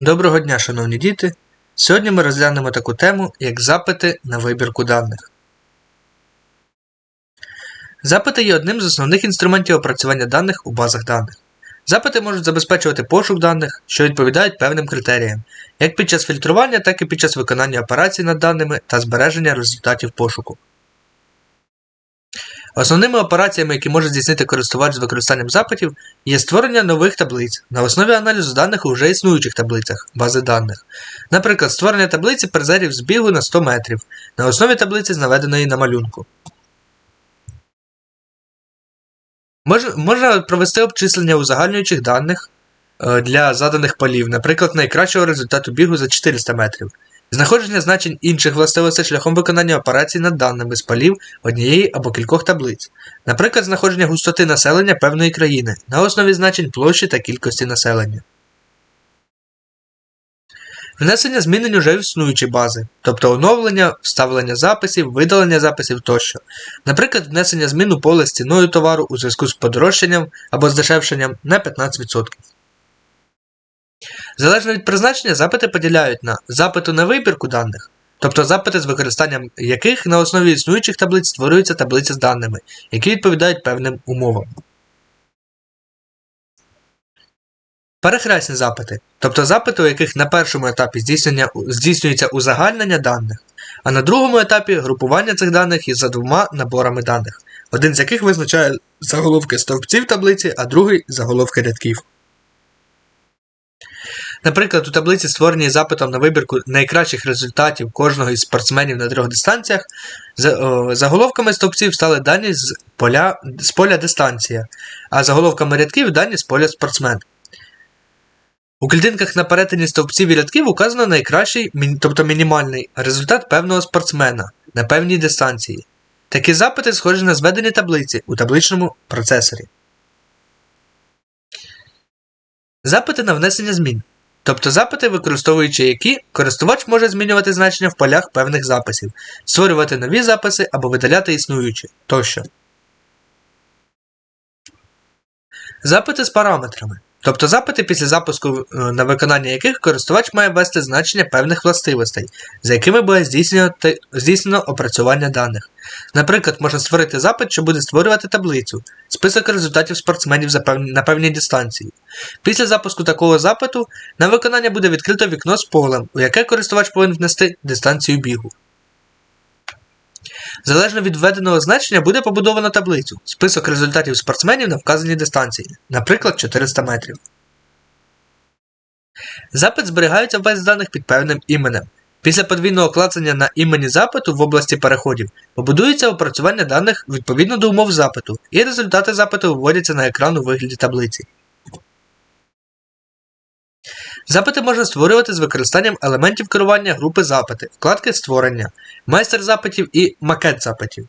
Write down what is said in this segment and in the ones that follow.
Доброго дня, шановні діти! Сьогодні ми розглянемо таку тему, як запити на вибірку даних. Запити є одним з основних інструментів опрацювання даних у базах даних. Запити можуть забезпечувати пошук даних, що відповідають певним критеріям, як під час фільтрування, так і під час виконання операцій над даними та збереження результатів пошуку. Основними операціями, які може здійснити користувач з використанням запитів, є створення нових таблиць на основі аналізу даних у вже існуючих таблицях бази даних. Наприклад, створення таблиці призерів збігу на 100 метрів на основі таблиці з наведеної на малюнку. Можна провести обчислення узагальнюючих даних е, для заданих полів, наприклад, найкращого результату бігу за 400 метрів. Знаходження значень інших властивостей шляхом виконання операцій над даними з полів однієї або кількох таблиць, наприклад, знаходження густоти населення певної країни на основі значень площі та кількості населення. Внесення змінень уже в існуючі бази, тобто оновлення, вставлення записів, видалення записів тощо. Наприклад, внесення змін у поле з ціною товару у зв'язку з подорожчанням або здешевшенням на 15%. Залежно від призначення, запити поділяють на запиту на вибірку даних, тобто запити з використанням яких на основі існуючих таблиць створюються таблиці з даними, які відповідають певним умовам. Перехресні запити, тобто запити, у яких на першому етапі здійснення, здійснюється узагальнення даних, а на другому етапі групування цих даних із за двома наборами даних, один з яких визначає заголовки стовпців таблиці, а другий заголовки рядків. Наприклад, у таблиці, створеній запитом на вибірку найкращих результатів кожного із спортсменів на трьох дистанціях, заголовками стовпців стали дані з поля, з поля дистанція, а заголовками рядків дані з поля спортсмен. У клітинках на перетині стовпців і рядків указано найкращий, тобто мінімальний результат певного спортсмена на певній дистанції. Такі запити схожі на зведені таблиці у табличному процесорі. Запити на внесення змін. Тобто запити, використовуючи які, користувач може змінювати значення в полях певних записів, створювати нові записи або видаляти існуючі тощо. Запити з параметрами. Тобто запити після запуску е, на виконання яких користувач має ввести значення певних властивостей, за якими буде здійснено опрацювання даних. Наприклад, можна створити запит, що буде створювати таблицю, список результатів спортсменів на певній дистанції. Після запуску такого запиту на виконання буде відкрито вікно з полем, у яке користувач повинен внести дистанцію бігу. Залежно від введеного значення буде побудовано таблицю, список результатів спортсменів на вказаній дистанції, наприклад, 400 метрів. Запит зберігається в базі даних під певним іменем. Після подвійного клацання на імені запиту в області переходів побудується опрацювання даних відповідно до умов запиту, і результати запиту виводяться на екран у вигляді таблиці. Запити можна створювати з використанням елементів керування групи запити, вкладки створення, майстер запитів і макет запитів.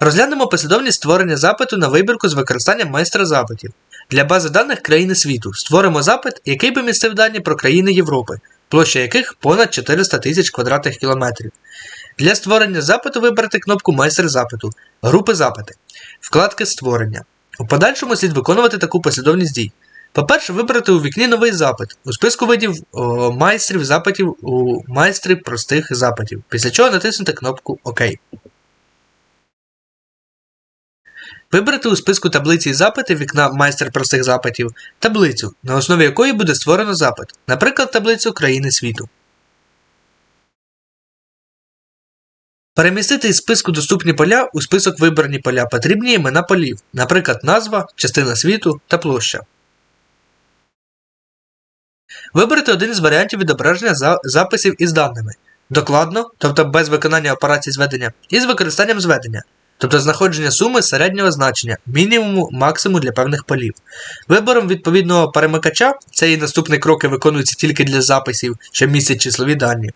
Розглянемо послідовність створення запиту на вибірку з використанням майстра запитів. Для бази даних країни світу створимо запит, який би містив дані про країни Європи, площа яких понад 400 тисяч квадратних кілометрів. Для створення запиту вибрати кнопку Майстер запиту, групи запити, вкладки створення. У подальшому слід виконувати таку послідовність дій. По-перше, вибрати у вікні новий запит у списку видів о, майстрів запитів у майстрі простих запитів, після чого натиснути кнопку ОК. Вибрати у списку таблиці запити вікна майстер простих запитів таблицю, на основі якої буде створено запит, наприклад, таблицю країни світу. Перемістити із списку доступні поля у список вибрані поля потрібні імена полів, наприклад, назва, частина світу та площа. Виберете один із варіантів відображення записів із даними. Докладно, тобто без виконання операцій зведення, і з використанням зведення, тобто знаходження суми середнього значення, мінімуму, максимуму для певних полів. Вибором відповідного перемикача цей наступний кроки виконуються тільки для записів, що містять числові дані.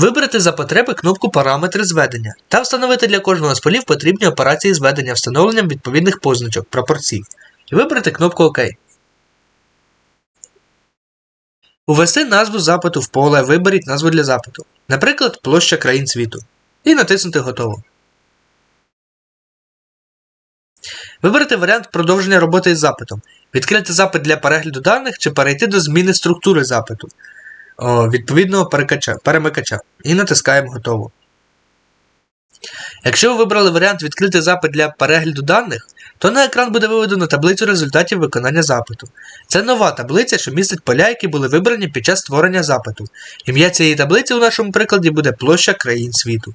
Вибрати за потреби кнопку Параметри зведення та встановити для кожного з полів потрібні операції зведення встановленням відповідних позначок пропорцій. І вибрати кнопку ОК. Увести назву запиту в поле Виберіть назву для запиту, наприклад, площа країн світу. І натиснути Готово. Виберете варіант продовження роботи із запитом, відкрити запит для перегляду даних чи перейти до зміни структури запиту відповідного перемикача і натискаємо Готово. Якщо ви вибрали варіант відкрити запит для перегляду даних, то на екран буде виведено таблицю результатів виконання запиту. Це нова таблиця, що містить поля, які були вибрані під час створення запиту. Ім'я цієї таблиці у нашому прикладі буде площа країн світу.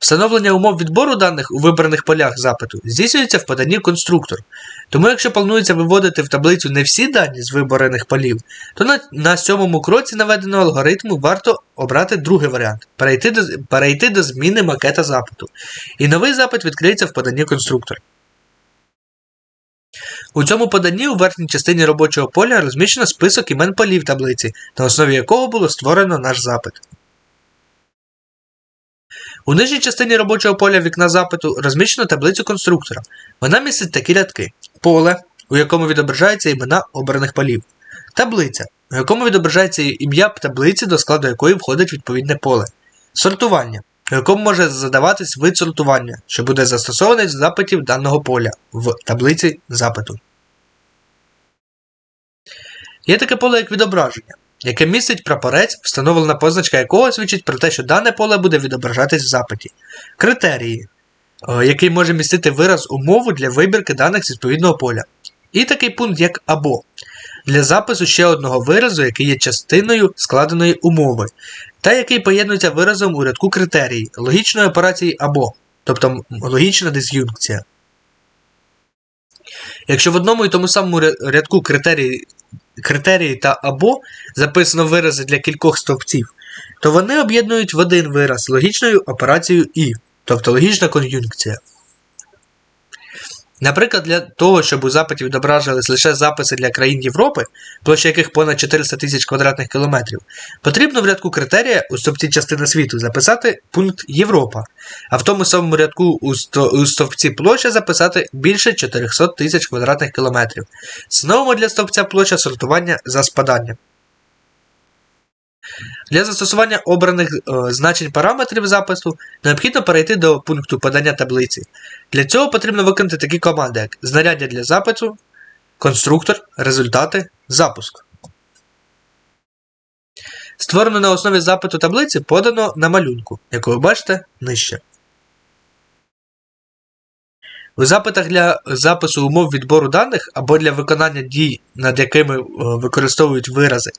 Встановлення умов відбору даних у вибраних полях запиту здійснюється в поданні конструктор. Тому якщо планується виводити в таблицю не всі дані з виборених полів, то на, на сьомому кроці наведеного алгоритму варто обрати другий варіант перейти до, перейти до зміни макета запиту. І новий запит відкриється в поданні конструктор. У цьому поданні у верхній частині робочого поля розміщено список імен полів таблиці, на основі якого було створено наш запит. У нижній частині робочого поля вікна запиту розміщено таблицю конструктора. Вона містить такі рядки: поле, у якому відображаються імена обраних полів, таблиця, у якому відображається ім'я таблиці, до складу якої входить відповідне поле, сортування, у якому може задаватись вид сортування, що буде застосований з запитів даного поля в таблиці запиту. Є таке поле як відображення яке містить прапорець, встановлена позначка якого свідчить про те, що дане поле буде відображатись в запиті. Критерії, е, який може містити вираз умову для вибірки даних з відповідного поля. І такий пункт, як або для запису ще одного виразу, який є частиною складеної умови, та який поєднується виразом у рядку критерії, логічної операції або, тобто логічна дис'юнкція. Якщо в одному і тому самому рядку критерії критерії та або записано вирази для кількох стовпців, то вони об'єднують в один вираз логічною операцією І, тобто логічна кон'юнкція. Наприклад, для того, щоб у запиті відображались лише записи для країн Європи, площа яких понад 400 тисяч квадратних кілометрів, потрібно в рядку критерія у стовпці частини світу записати пункт Європа, а в тому самому рядку у стовпці площа записати більше 400 тисяч квадратних кілометрів. Знову для стовпця площа сортування за спаданням. Для застосування обраних е, значень параметрів запису необхідно перейти до пункту подання таблиці. Для цього потрібно виконати такі команди, як знаряддя для запису, конструктор, результати, запуск. Створено на основі запиту таблиці подано на малюнку, яку ви бачите нижче. У запитах для запису умов відбору даних або для виконання дій, над якими е, використовують вирази,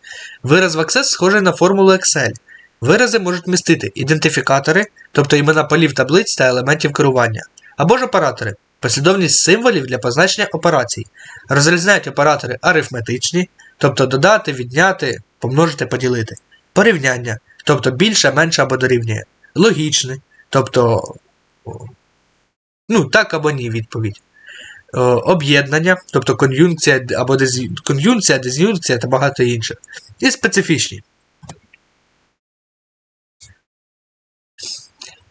вираз в Access схожий на формулу Excel. Вирази можуть містити ідентифікатори, тобто імена полів таблиць та елементів керування, або ж оператори, послідовність символів для позначення операцій. Розрізняють оператори арифметичні, тобто додати, відняти, помножити, поділити, порівняння, тобто більше, менше або дорівнює, логічний, тобто Ну, так або ні відповідь. Е, об'єднання, тобто кон'юнкція або дез'ю... кон'юнкція, дез'юнкція та багато інших. І специфічні.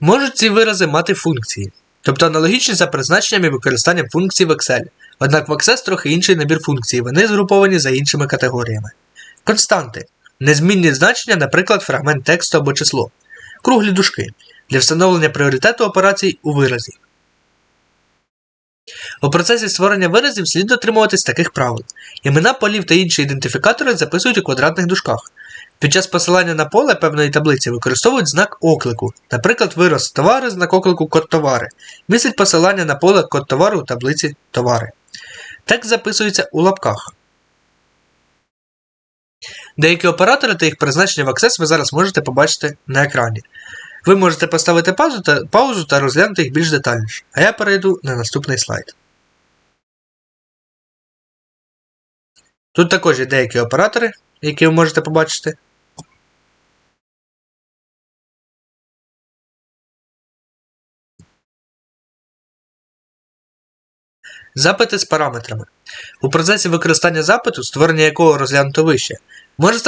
Можуть ці вирази мати функції, тобто аналогічні за призначенням і використанням функцій в Excel. Однак в Access трохи інший набір функцій, вони згруповані за іншими категоріями. Константи. Незмінні значення, наприклад, фрагмент тексту або число. Круглі дужки. Для встановлення пріоритету операцій у виразі. У процесі створення виразів слід дотримуватись таких правил. Імена полів та інші ідентифікатори записують у квадратних дужках. Під час посилання на поле певної таблиці використовують знак оклику, наприклад, вираз товари, знак оклику код товари, містить посилання на поле код товару у таблиці товари. Текст записується у лапках. Деякі оператори та їх призначення в Access ви зараз можете побачити на екрані. Ви можете поставити паузу та, паузу та розглянути їх більш детальніше, а я перейду на наступний слайд. Тут також є деякі оператори, які ви можете побачити. Запити з параметрами. У процесі використання запиту, створення якого розглянуто вище, Може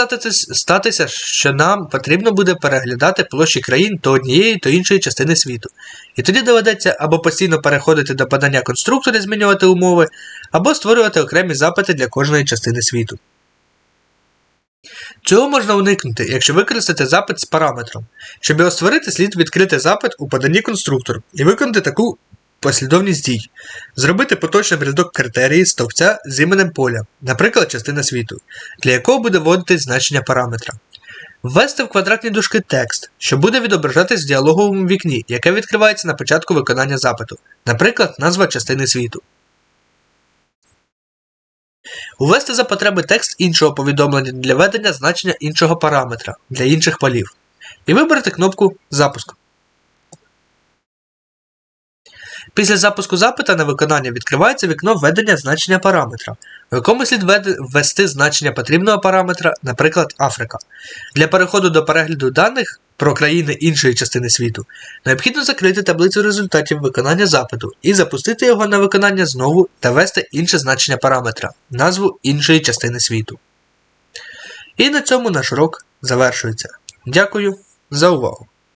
статися, що нам потрібно буде переглядати площі країн то однієї, то іншої частини світу. І тоді доведеться або постійно переходити до подання конструкторів, змінювати умови, або створювати окремі запити для кожної частини світу. Цього можна уникнути, якщо використати запит з параметром. Щоб його створити, слід відкрити запит у поданні конструктор і виконати таку послідовність дій. Зробити поточним рядок критерії стовпця з іменем поля, наприклад, частина світу, для якого буде вводитись значення параметра. Ввести в квадратні дужки текст, що буде відображатись в діалоговому вікні, яке відкривається на початку виконання запиту, наприклад, назва частини світу. Увести за потреби текст іншого повідомлення для введення значення іншого параметра для інших полів. І вибрати кнопку Запуск. Після запуску запита на виконання відкривається вікно введення значення параметра, в якому слід ввести значення потрібного параметра, наприклад, Африка. Для переходу до перегляду даних про країни іншої частини світу необхідно закрити таблицю результатів виконання запиту і запустити його на виконання знову та ввести інше значення параметра, назву іншої частини світу. І на цьому наш урок завершується. Дякую за увагу!